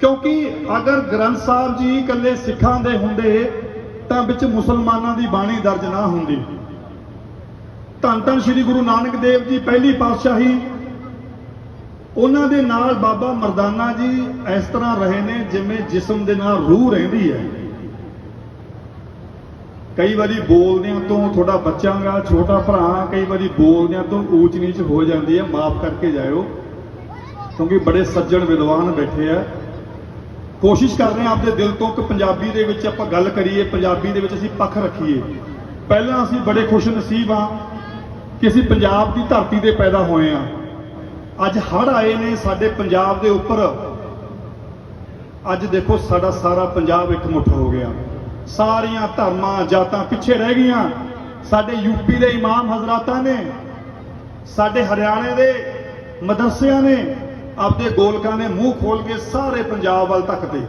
ਕਿਉਂਕਿ ਅਗਰ ਗ੍ਰੰਥ ਸਾਹਿਬ ਜੀ ਇਕੱਲੇ ਸਿੱਖਾਂ ਦੇ ਹੁੰਦੇ, ਤਾਂ ਵਿੱਚ ਮੁਸਲਮਾਨਾਂ ਦੀ ਬਾਣੀ ਦਰਜ ਨਾ ਹੁੰਦੀ। ਧੰਨ ਧੰਨ ਸ੍ਰੀ ਗੁਰੂ ਨਾਨਕ ਦੇਵ ਜੀ, ਪਹਿਲੀ ਪਾਤਸ਼ਾਹੀ। ਉਹਨਾਂ ਦੇ ਨਾਲ ਬਾਬਾ ਮਰਦਾਨਾ ਜੀ ਇਸ ਤਰ੍ਹਾਂ ਰਹੇ ਨੇ ਜਿਵੇਂ ਜਿਸਮ ਦੇ ਨਾਲ ਰੂਹ ਰਹਿੰਦੀ ਹੈ। ਕਈ ਵਾਰੀ ਬੋਲਦਿਆਂ ਤੋਂ ਤੁਹਾਡਾ ਬੱਚਾਗਾ ਛੋਟਾ ਭਰਾ, ਕਈ ਵਾਰੀ ਬੋਲਦਿਆਂ ਤੋਂ ਊਚ ਨੀਚ ਹੋ ਜਾਂਦੀ ਹੈ, ਮਾਫ ਕਰਕੇ ਜਾਇਓ। ਕਿਉਂਕਿ ਬੜੇ ਸੱਜਣ ਵਿਦਵਾਨ ਬੈਠੇ ਆ। ਕੋਸ਼ਿਸ਼ ਕਰਦੇ ਹਾਂ ਆਪਦੇ ਦਿਲ ਤੋਂ ਕਿ ਪੰਜਾਬੀ ਦੇ ਵਿੱਚ ਆਪਾਂ ਗੱਲ ਕਰੀਏ, ਪੰਜਾਬੀ ਦੇ ਵਿੱਚ ਅਸੀਂ ਪੱਖ ਰੱਖੀਏ। ਪਹਿਲਾਂ ਅਸੀਂ ਬੜੇ ਖੁਸ਼ ਨਸੀਬ ਹਾਂ ਕਿ ਅਸੀਂ ਪੰਜਾਬ ਦੀ ਧਰਤੀ ਤੇ ਪੈਦਾ ਹੋਏ ਹਾਂ। ਅੱਜ ਹੜ੍ਹ ਆਏ ਨੇ ਸਾਡੇ ਪੰਜਾਬ ਦੇ ਉੱਪਰ। ਅੱਜ ਦੇਖੋ ਸਾਡਾ ਸਾਰਾ ਪੰਜਾਬ ਇਕਮੁੱਠ ਹੋ ਗਿਆ। ਸਾਰੀਆਂ ਧਰਮਾਂ, ਜਾਤਾਂ ਪਿੱਛੇ ਰਹਿ ਗਈਆਂ। ਸਾਡੇ ਯੂਪੀ ਦੇ ਇਮਾਮ ਹਜ਼ਰਾਤਾਂ ਨੇ, ਸਾਡੇ ਹਰਿਆਣੇ ਦੇ ਮਦਰਸਿਆਂ ਨੇ ਆਪਦੇ ਗੋਲਕਾਂ ਨੇ ਮੂੰਹ ਖੋਲ ਕੇ ਸਾਰੇ ਪੰਜਾਬ ਵੱਲ ਤੱਕਦੇ